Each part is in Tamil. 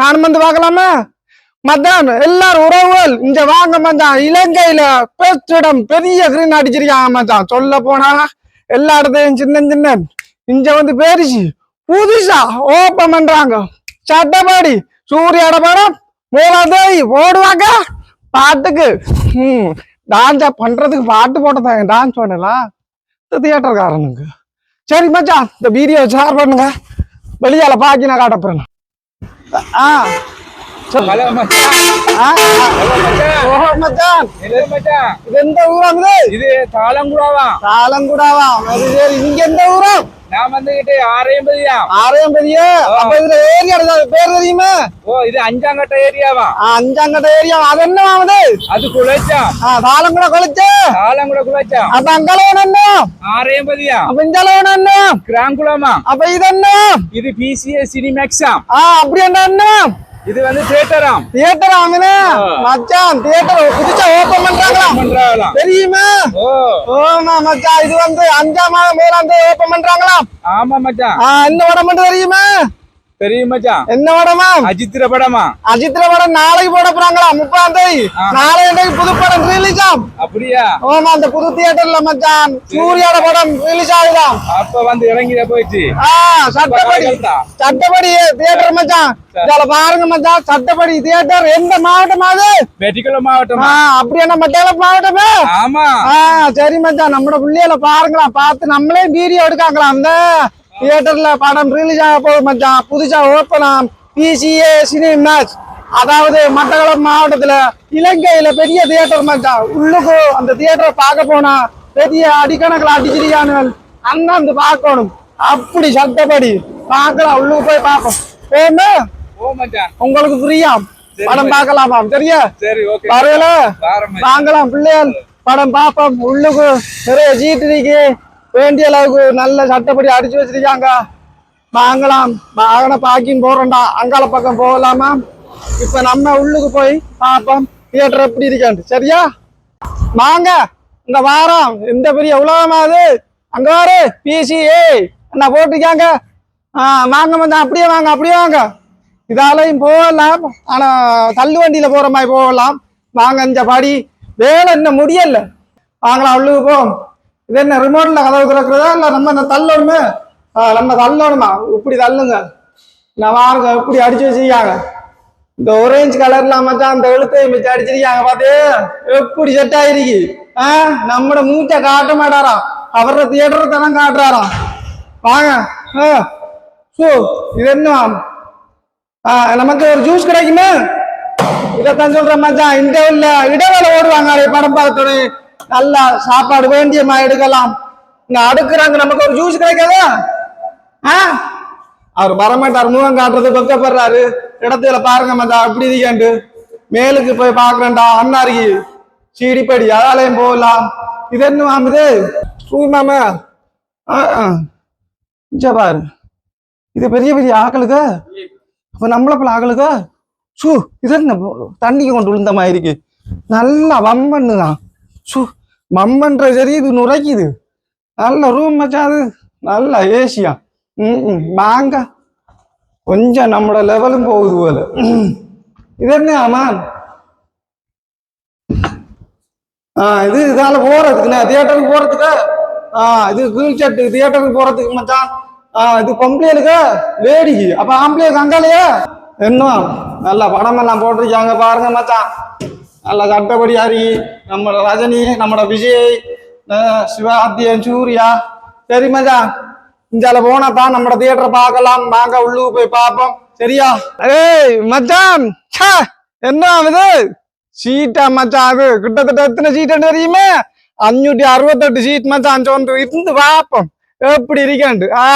நானும் வந்து பார்க்கலாமா மத்தான் எல்லாரும் உறவுகள் இங்க வாங்க மச்சான் இலங்கையில பேச்சிடம் பெரிய கிரீன் அடிச்சிருக்காங்க மச்சான் சொல்ல போனா எல்லா இடத்தையும் சின்ன சின்ன. இங்க வந்து பேரிச்சு. புதுசா ஓப்பன் பண்றாங்க. சட்டப்படி. சூரியோட படம் மூலாதேவி ஓடுவாங்க பாட்டுக்கு. ம் டான்ஸா பண்றதுக்கு பாட்டு போட்டதாங்க. டான்ஸ் பண்ணலாம் தியேட்டர்காரனுங்க சரி மச்சான் இந்த வீடியோ ஷேர் பண்ணுங்க. வெளியால பாக்கி நான் காட்டப்படுறேன் ஆ. ஹலோ மச்சான். ஓஹோ மச்சான். இது எந்த ஊராங்குது இது? தாளங்குடாவா? காலங்குடாவா அது சரி இங்க எந்த ஊரம் நான் வந்துகிட்டு ஆறு எண்பதுயா ஆரையம் பெரிய அப்ப இதுல ஏரியா பேர் தெரியுமா ஓ இது அஞ்சாங்கட்ட ஏரியாவா ஆ, அஞ்சாங்கட்ட ஏரியா அது என்ன ஆகுது அது குளச்சாம் ஆ தாளங்குடா கொலைச்சு தாளங்குட குளச்சாம் அப்ப அங்கலவன் என்ன ஆறு எண்பதுயா அப்ப இந்தளவன் என்ன கிராங்குளமா அப்ப இது என்ன இது பிசிஏ சினிமேக்ஸாம் ஆ அப்படி என்ன என்ன இது வந்து தியேட்டராம் தியேட்டர் அவனே ஆ. மச்சான் தியேட்டர் புதுசா ஓபன் பண்றாங்களா? பண்றாங்களாம் தெரியுமா? ஓமா மச்சான் இது வந்து அஞ்சாம் மாதம் மேலாந்து ஓபன் பண்றாங்களாம் ஆமா மச்சான். என்ன மட்டும் தெரியுமா? மச்சான். என்ன படமா அஜித்திர படமா? அஜித்ர படம் நாளைக்கு போட போறாங்களா? முப்பதாம் தேதி. நாளைக்கு புது படம் ரிலீஸ் ஆகும் அப்படியா? ஆமா அந்த புது தியேட்டர்ல மச்சான் சூர்யாட படம் ரிலீஸ் ஆகுதாம் அப்ப வந்து இறங்கிட போயிடுச்சு. சட்டப்படி. சட்டப்படி தியேட்டர் மச்சான். இதுல பாருங்க மச்சான் சட்டப்படி தியேட்டர் எந்த மாவட்டம் அது? வெட்டிக்குளம் மாவட்டம். ஆ அப்படி என்ன மத்தியானம் மாவட்டமே ஆமா. ஆ சரி மச்சான் நம்மட புள்ளையில பாருங்களா பார்த்து நம்மளே வீடியோ எடுக்காங்களா அந்த தியேட்டர்ல படம் ரிலீஸ் ஆக போகுது மச்சான். புதுசா ஓப்பனாம் பிசிஏ சினிமாஸ் அதாவது மட்டக்களப்பு மாவட்டத்துல இலங்கையில பெரிய தியேட்டர் மச்சான். உள்ளுக்கு அந்த தியேட்டரை பார்க்க போனா பெரிய அடிக்கணக்கில் அடிச்சிருக்கானுகள் அண்ணாந்து பார்க்கணும். அப்படி சட்டப்படி பார்க்கலாம். உள்ளுக்கு போய் பார்ப்போம். மச்சான். உங்களுக்கு ஃப்ரீயா படம் பார்க்கலாமாம் சரியா? வரல. வாங்கலாம் பிள்ளைகள். படம் பார்ப்போம். உள்ளுக்கு நிறைய இருக்கு. வேண்டிய அளவுக்கு நல்ல சட்டப்படி அடிச்சு வச்சிருக்காங்க. வாங்கலாம். வாகன பாக்கிங் போறோம்டா. அங்கால பக்கம் போகலாமா? இப்ப நம்ம உள்ளுக்கு போய் பார்ப்போம். தியேட்டர் எப்படி இருக்காண்டு சரியா? வாங்க. இந்த வாரம் இந்த பெரிய உலகமா அது? அங்க வாரு பிசிஏ என்ன போட்டிருக்காங்க? ஆ வாங்க வந்தா அப்படியே வாங்க அப்படியே வாங்க. இதாலையும் போகலாம். ஆனா தள்ளு வண்டியில போற மாதிரி போகலாம். வாங்க இந்த படி. வேலை இன்னும் முடியல. வாங்கலாம் உள்ளுக்கு போ. இது என்ன ரிமோட்ல கதவு திறக்கிறதா? இல்லை நம்ம என்ன தள்ளணுமே? ஆ, நம்ம தள்ளணுமா? இப்படி தள்ளுங்க. நான் வாருங்க இப்படி அடிச்சு வச்சிருக்காங்க. இந்த ஒரேஞ்ச் கலர்ல மச்சான் அந்த எழுத்தை மிச்சம் அடிச்சிருக்காங்க பாத்து. எப்படி செட் ஆயிருக்கு? ஆ நம்மட மூச்சை காட்ட மாட்டாராம் அவர தியேட்டர் தனம் காட்டுறாராம் வாங்க. ஆ சோ இது என்ன ஆ, நமக்கு ஒரு ஜூஸ் கிடைக்குமே? இதைத்தான் சொல்றேன் மச்சான். இந்த இடைவேளை ஓடுவாங்க அதை படம் பார்த்தோட நல்லா சாப்பாடு வேண்டியமா எடுக்கலாம். இங்க அடுக்குறாங்க நமக்கு ஒரு ஜூஸ் கிடைக்காதா? ஆ? அவர் வரமாட்டார் முகம் காட்டுறது வெக்கப்படுறாரு. இடத்துல பாருங்க மதா அப்படி இருக்காண்டு மேலுக்கு போய் பாக்குறேன்டா அண்ணாருக்கு சீடிப்படி அதாலையும் போகலாம். இது என்ன மாமுது சூமாமா ஆ பாரு. இது பெரிய பெரிய ஆக்களுக்கு? அப்ப நம்மள போல ஆக்களுக்கு? சூ இது என்ன தண்ணிக்கு கொண்டு விழுந்த மாதிரி இருக்கு. நல்லா வம்மன்னு தான் சு மம்மன்ற சரி இது நுரைக்குது. நல்ல ரூம் மச்சான் அது நல்ல ஏசியா ம் ம் வாங்க. கொஞ்சம் நம்மளோட லெவலும் போகுது போல. இது என்ன ஆமான் ஆ இது இதால போறதுக்குண்ணே தியேட்டருக்கு போறதுக்கு? ஆ இது கீழ் சட்டு தியேட்டருக்கு போறதுக்கு மச்சான். ஆ இது பொம்பளைகளுக்கு? லேடிக்கு. அப்ப ஆம்பளைக்கு அங்காலையா என்ன? நல்ல படமெல்லாம் போட்டிருக்காங்க பாருங்க மச்சான். நல்ல சட்டப்படி ஹரி நம்ம ரஜினி நம்மட விஜய் சிவாத்தியன் சூர்யா சரி மச்சான் இந்தால போனா தான் நம்ம தியேட்டரை பார்க்கலாம். வாங்க உள்ளுக்கு போய் பார்ப்போம். சரியா? ஏய் மச்சான் என்ன ஆகுது? சீட்டா மச்சான் அது. கிட்டத்தட்ட எத்தனை சீட்டு தெரியுமே? அஞ்சூட்டி அறுபத்தெட்டு சீட் மச்சான் சொந்து இருந்து பார்ப்போம். எப்படி இருக்கேன்ட்டு. ஆ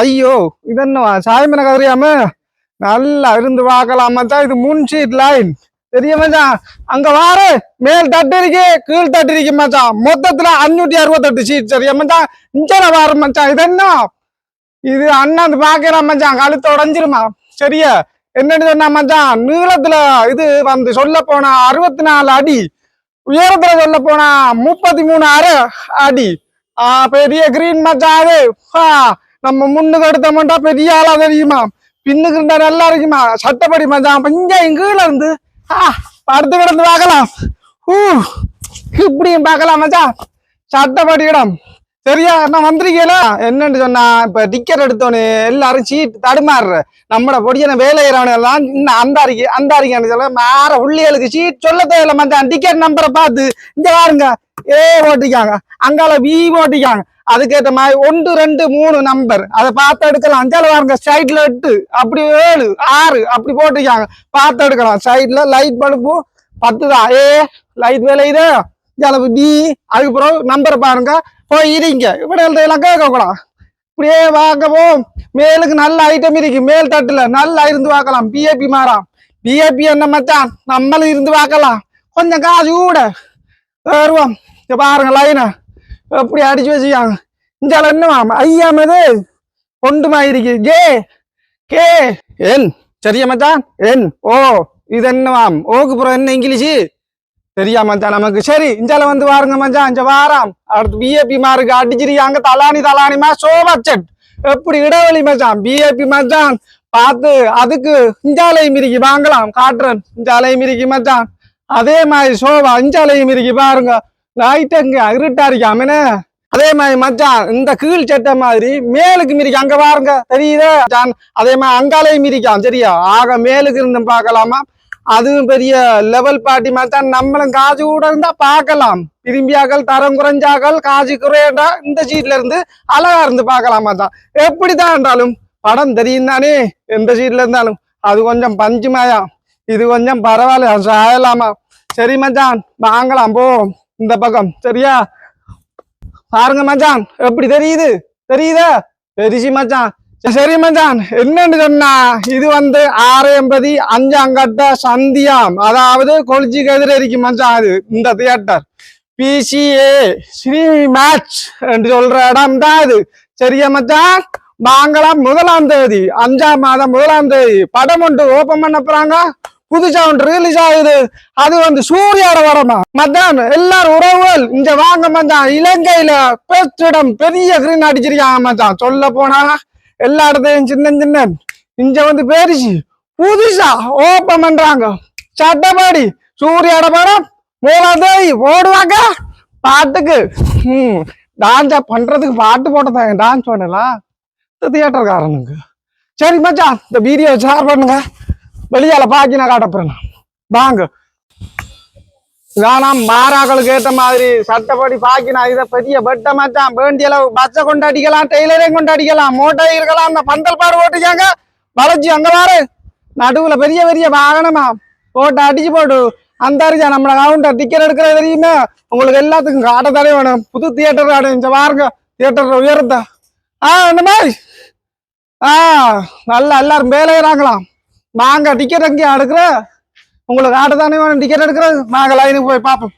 ஐயோ இது என்னவா? சாயமன கதறியாம? நல்லா இருந்து பார்க்கலாம் மச்சான். இது முன் சீட் லைன். பெரிய மச்சான். அங்க வாரு. மேல் தட்டு இருக்கு கீழ் தட்டு இருக்கு மச்சான். மொத்தத்துல அஞ்சூத்தி அறுபத்தெட்டு சீட் சரியா மச்சான்? இஞ்சன வாரு மச்சான். இது என்ன? இது அண்ணாந்து பாக்குறான் மச்சான். கழுத்து உடஞ்சிருமா? சரியா? என்னன்னு சொன்னா மச்சான் நீளத்துல இது வந்து சொல்ல போனா அறுபத்தி நாலு அடி. உயரத்துல சொல்ல போனா முப்பத்தி மூணு அரை அடி. ஆ பெரிய கிரீன் மச்சான் அது. நம்ம முன்னுக்கு எடுத்த மாட்டா பெரிய ஆளா தெரியுமா? பின்னுக்கு இருந்தா நல்லா இருக்குமா? சட்டப்படி மச்சான். பஞ்சாயம் கீழே இருந்து படுத்து கிடந்து பார்க்கலாம். இப்படியும் பார்க்கலாம் மச்சா சட்டப்படி இடம் சரியா? நான் வந்திருக்கீங்களா? என்னன்னு சொன்னா இப்ப டிக்கெட் எடுத்தோன்னு எல்லாரும் சீட் தடுமாறுற. நம்மட பொடியன வேலையிறவன எல்லாம் இன்னும் அந்தாரிக்கு அந்தாரிக்கான்னு சொல்ல மாற உள்ளியலுக்கு சீட் சொல்ல தேவையில்ல மச்சான். டிக்கெட் நம்பரை பார்த்து இங்க பாருங்க ஏ ஓட்டிக்காங்க. அங்கால பி ஓட்டிக்காங்க. அதுக்கேற்ற மாதிரி ஒன்று ரெண்டு மூணு நம்பர் அதை பார்த்து எடுக்கலாம். அஞ்சால பாருங்க ஸ்ட்ரைட்ல எட்டு அப்படி ஏழு ஆறு அப்படி போட்டிருக்காங்க. பார்த்து எடுக்கலாம். சைட்ல லைட் பழுப்பு பத்து தான் ஏ லைட் வேலை இது பி அதுக்கப்புறம் நம்பரை பாருங்க. போய் இருங்க. இப்படி எல்லாம் கேட்கக்கூடாது இப்படியே பார்க்கவும் மேலுக்கு நல்ல ஐட்டம் இருக்கு. மேல் தட்டுல நல்லா இருந்து பார்க்கலாம். பிஏபி மாறாம். பிஏபி என்ன மச்சான்? நம்மளும் இருந்து பார்க்கலாம். கொஞ்சம் காசு கூட. வருவோம். இங்க பாருங்க லைனை எப்படி அடிச்சு வச்சுக்காங்க இந்த என்னவாம் ஐயாமது இது ஒன்றுமா இருக்கு. கே. கே. என். சரியா மச்சான்? என். ஓ. இது என்னவாம் ஓக்கு புறம் என்ன இங்கிலீஷு? சரியா மச்சான் நமக்கு சரி இஞ்சால வந்து வாருங்க மச்சான் இங்க வாராம். அடுத்து பிஏபி மாருக்கு அடிச்சிருக்காங்க தலானி தலானிமா சோ பட்ஜெட் எப்படி இடைவெளி மச்சான் பிஏபி மச்சான் பார்த்து அதுக்கு இஞ்சாலையும் இருக்கு வாங்கலாம். காட்டுறன் இஞ்சாலையும் இருக்கு மச்சான் அதே மாதிரி சோபா இஞ்சாலையும் இருக்கு பாருங்க. நைட்டு எங்க? இருட்டா இருக்காமனே அதே மாதிரி மச்சான் இந்த கீழ் சட்டை மாதிரி மேலுக்கு மிரிக்கு அங்க பாருங்க. தெரியுதா அதே மாதிரி அங்காலையும் மிரிக்கான் சரியா? ஆக மேலுக்கு இருந்து பார்க்கலாமா? அதுவும் பெரிய லெவல் பாட்டி மச்சான் நம்மளும் காசு கூட இருந்தா பார்க்கலாம். திரும்பியாக்கள் தரம் குறைஞ்சாக்கள் காசு குறையண்டா இந்த சீட்ல இருந்து அழகா இருந்து பார்க்கலாமா தான் எப்படிதான் இருந்தாலும் படம் தெரியும் தானே எந்த சீட்ல இருந்தாலும். அது கொஞ்சம் பஞ்சுமாயா இது கொஞ்சம் பரவாயில்ல சாயலாமா? சரி மச்சான் வாங்கலாம் போ. இந்த பக்கம் சரியா? பாருங்க மச்சான் எப்படி தெரியுது? தெரியுதா? பெரிசி மச்சான். சரி மச்சான் என்னன்னு சொன்னா இது வந்து ஆறு எண்பது அஞ்சாம் கட்ட சந்தியாம் அதாவது கொலிச்சிக்கு கதிர இருக்கும் மச்சான் அது இந்த தியேட்டர் பிசிஏ ஸ்ரீ மேட்ச் என்று சொல்ற இடம் தான் இது சரியா மச்சான் வாங்கலாம் முதலாம் தேதி அஞ்சாம் மாதம் முதலாம் தேதி படம் ஒன்று ஓபன் பண்ண போறாங்க புதுசா ஒன்று ரிலீஸ் ஆகுது அது வந்து சூரியோட வரமா மச்சான் எல்லாரும் உறவுகள் இங்க வாங்க மச்சான் இலங்கையில பெஸ்ட் இடம் பெரிய கிரீன் அடிச்சிருக்காங்க மச்சான் சொல்ல போனா எல்லா இடத்தையும் சின்ன சின்ன இங்க வந்து பேரிச்சு. புதுசா ஓப்பன் பண்றாங்க. சட்டப்படி சூரிய படம் மூலாதேவி ஓடுவாங்க பாட்டுக்கு. ம் டான்ஸா பண்றதுக்கு பாட்டு போட்டதாங்க டான்ஸ் பண்ணலாம் இந்த தியேட்டர்காரனுங்க சரி மச்சான் இந்த வீடியோ ஷேர் பண்ணுங்க. வெளியால பாக்கி நான். காட்டப்போறேன் வாங்க. இதானாம் மாறாக்களுக்கு ஏத்த மாதிரி சட்டப்படி பாக்கினா இதை பெரிய பெட்ட மச்சான் வேண்டிய அளவு பச்சை கொண்டு அடிக்கலாம் டெய்லரையும் கொண்டு அடிக்கலாம். மோட்டை இருக்கலாம் அந்த பந்தல் பாரு ஓட்டிக்காங்க வளைச்சி அங்க பாரு. நடுவுல பெரிய பெரிய வாகனமா போட்டு அடிச்சு போட்டு அந்த அரிஜா நம்மள கவுண்டர் டிக்கெட் எடுக்கிற தெரியுமே? உங்களுக்கு எல்லாத்துக்கும் காட்ட தடவை வேணும். புது தியேட்டர் காடு இந்த பாருங்க. தியேட்டர் உயரத்த ஆ இந்த மாதிரி. ஆ நல்லா எல்லாரும் வேலையிறாங்களாம். வாங்க டிக்கெட் எங்கேயா எடுக்கிற? உங்களுக்கு ஆட்ட தானே வேணும்? டிக்கெட் எடுக்கிறது? நாங்கள் லைனுக்கு போய் பார்ப்போம்.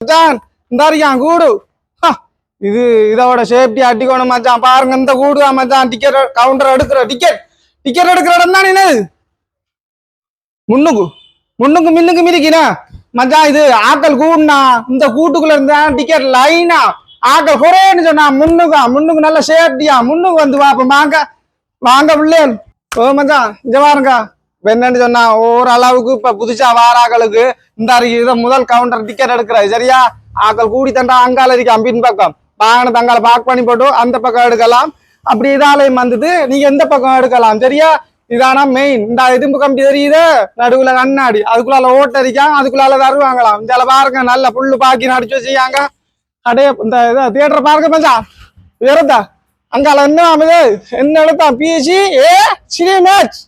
மச்சான் இந்த இருக்கான் கூடு. இது இதோட சேஃப்டி அடிக்கணும் மச்சான். பாருங்க இந்த கூடு தான் மச்சான். டிக்கெட் கவுண்டர் எடுக்கிற டிக்கெட் டிக்கெட் எடுக்கிற இடம் தானே என்னது முன்னுக்கு முன்னுக்கு மின்னுக்கு மிதிக்கினா? மச்சான் இது ஆக்கள் கூடுனா இந்த கூட்டுக்குள்ள இருந்தா டிக்கெட் லைனா ஆக்கள் குறையன்னு சொன்னா முன்னுக்கா? முன்னுக்கு நல்ல சேஃப்டியா முன்னுக்கு வந்து வாப்போம் வாங்க வாங்க பிள்ளைகள். ஓ மச்சான் இங்க பாருங்க இப்ப என்னன்னு சொன்னா ஓரளவுக்கு இப்ப புதுசா வாராக்களுக்கு இந்த அருகே இதை முதல் கவுண்டர் டிக்கெட் எடுக்கிறாரு. சரியா? ஆக்கள் கூடி தண்டா அங்கால இருக்கு அம்பின் பக்கம். வாகனத்தை அங்கால பார்க் பண்ணி போட்டு அந்த பக்கம் எடுக்கலாம். அப்படி இதாலயம் வந்தது நீங்க எந்த பக்கம் எடுக்கலாம். சரியா? இதானா மெயின் இந்த இதும்பு கம்பி தெரியுது? நடுவுல கண்ணாடி. அதுக்குள்ளால ஓட்ட அடிக்காம அதுக்குள்ளால தருவாங்களாம் இந்த பாருங்க நல்ல புல்லு பாக்கி நடிச்சு வச்சுக்காங்க அடைய இந்த தியேட்டர் பாருங்க பஞ்சா வேறதா? அங்கால என்ன ஆகுது என்ன எடுத்தான் பிஎஸ்சி ஏ சினி மேட்ச்